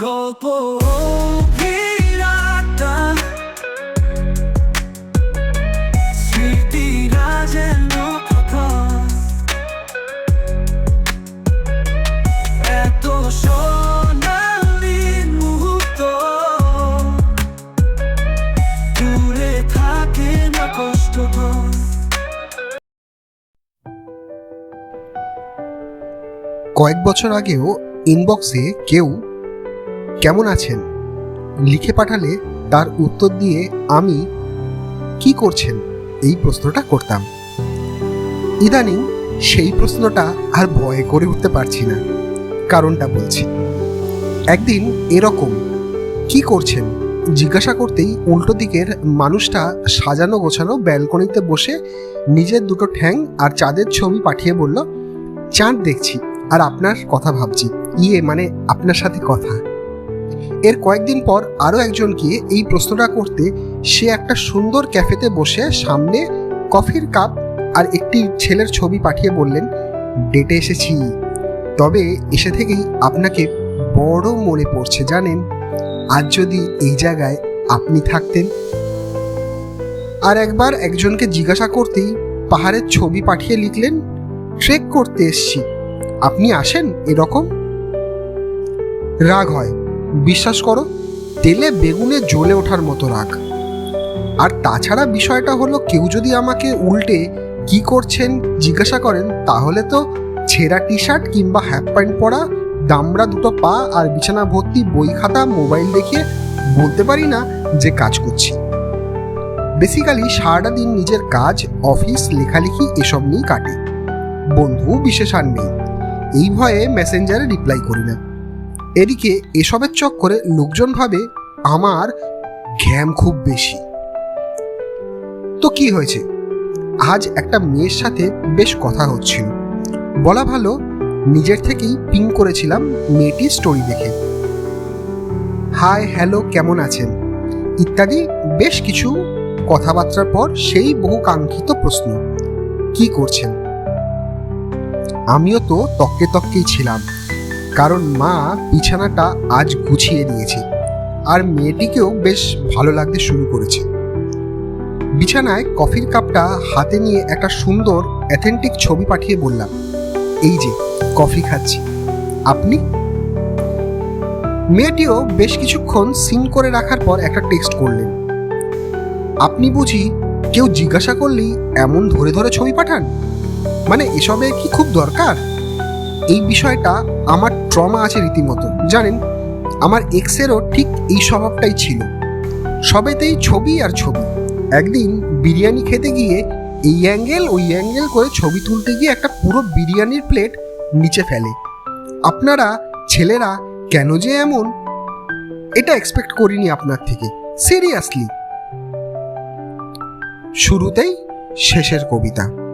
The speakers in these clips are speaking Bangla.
গল্প কয়েক বছর আগেও ইনবক্সে কেউ কেমন আছেন? লিখে পাঠালে তার উত্তর দিয়ে আমি কি করছেন? এই প্রশ্নটা করতাম। ইদানিং সেই প্রশ্নটা আর ভয়ে করে উঠতে পারছি না। কারণটা বলছি। একদিন এরকম কি করছেন? জিজ্ঞাসা করতেই উল্টো দিকের মানুষটা সাজানো গোছানো ব্যালকনিতে বসে নিজের দুটো ঠ্যাং আর চাঁদের ছবি পাঠিয়ে বলল, চাঁদ দেখছি, আর আপনার কথা ভাবছি। ইয়ে মানে আপনার সাথে কথা। এর কয়েকদিন পর আরও একজনকে এই প্রশ্নটা করতে সে একটা সুন্দর ক্যাফেতে বসে সামনে কফির কাপ আর একটি ছেলের ছবি পাঠিয়ে বললেন, ডেটে এসেছি। তবে এসে থেকেই আপনাকে বড় মনে পড়ছে, জানেন? আজ যদি এই জায়গায় আপনি থাকতেন। আর একবার একজনকে জিজ্ঞাসা করতেই পাহাড়ের ছবি পাঠিয়ে লিখলেন, ট্রেক করতে এসছি। আপনি আসেন এরকম? রাগ হয়। বিশ্বাস করো, তেলে বেগুনে জ্বলে ওঠার মতো রাগ। আর তাছাড়া বিষয়টা হলো, কেউ যদি আমাকে উল্টে কি করছেন জিজ্ঞাসা করেন, তাহলে তো ছেঁড়া টি শার্ট কিংবা হাফ প্যান্ট পরা, দামড়া দুটো পা আর বিছানা ভর্তি বই খাতা মোবাইল দেখিয়ে বলতে পারি না যে কাজ করছি। বেসিক্যালি সারাটা দিন নিজের কাজ অফিস লেখালেখি এসব নিয়েই কাটে। বন্ধু বিশেষ আর নেই। এই ভয়ে মেসেঞ্জারে রিপ্লাই করি না। এদিকে এসবের চক্করে লোকজন ভাবে আমার ঘ্যাম খুব বেশি। তো কি হয়েছে? আজ একটা মেয়ের সাথে বেশ কথা হচ্ছিল। বলা ভালো, নিজের থেকেই পিং করেছিলাম মেয়েটির স্টোরি দেখে। হাই, হ্যালো, কেমন আছেন? ইত্যাদি বেশ কিছু কথাবার্তার পর সেই বহু কাঙ্ক্ষিত প্রশ্ন, কি করছেন? আমিও তো তককে তককেই ছিলাম। কারণ মা বিছানাটা আজ গুছিয়ে দিয়েছে আর মেয়েটিকেও বেশ ভালো লাগতে শুরু করেছে। বিছানায় কফির কাপটা হাতে নিয়ে একটা সুন্দর অ্যাথেন্টিক ছবি পাঠিয়ে বললাম, এই যে, কফি খাচ্ছি। আপনি? মেয়েটিও বেশ কিছুক্ষণ সিন করে রাখার পর একটা টেক্সট করলেন, আপনি বুঝি কেউ জিজ্ঞাসা করলেই এমন ধরে ধরে ছবি পাঠান? মানে এসবে কি খুব দরকার? এই বিষয়টা আমার ট্রমা আছে রীতিমতো। জানেন, আমার এক্সেরও ঠিক এই স্বভাবটাই ছিল। সবেতেই ছবি আর ছবি। একদিন বিরিয়ানি খেতে গিয়ে এই অ্যাঙ্গেল, ওই অ্যাঙ্গেল করে ছবি তুলতে গিয়ে একটা পুরো বিরিয়ানির প্লেট নিচে ফেলে। আপনারা ছেলেরা কেন যে এমন? এটা এক্সপেক্ট করিনি আপনার থেকে। সিরিয়াসলি শুরুতেই শেষের কবিতা।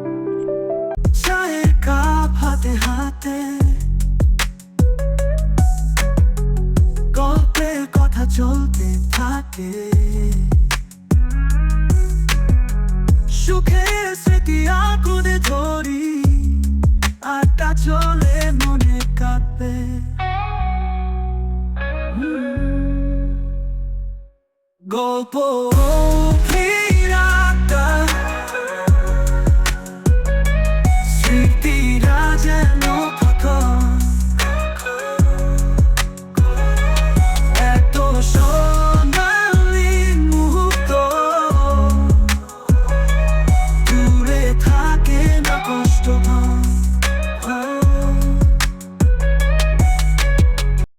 স্মৃতি আগুনে ধরি? আড্ডা চলে মনে কাঁপে। গল্প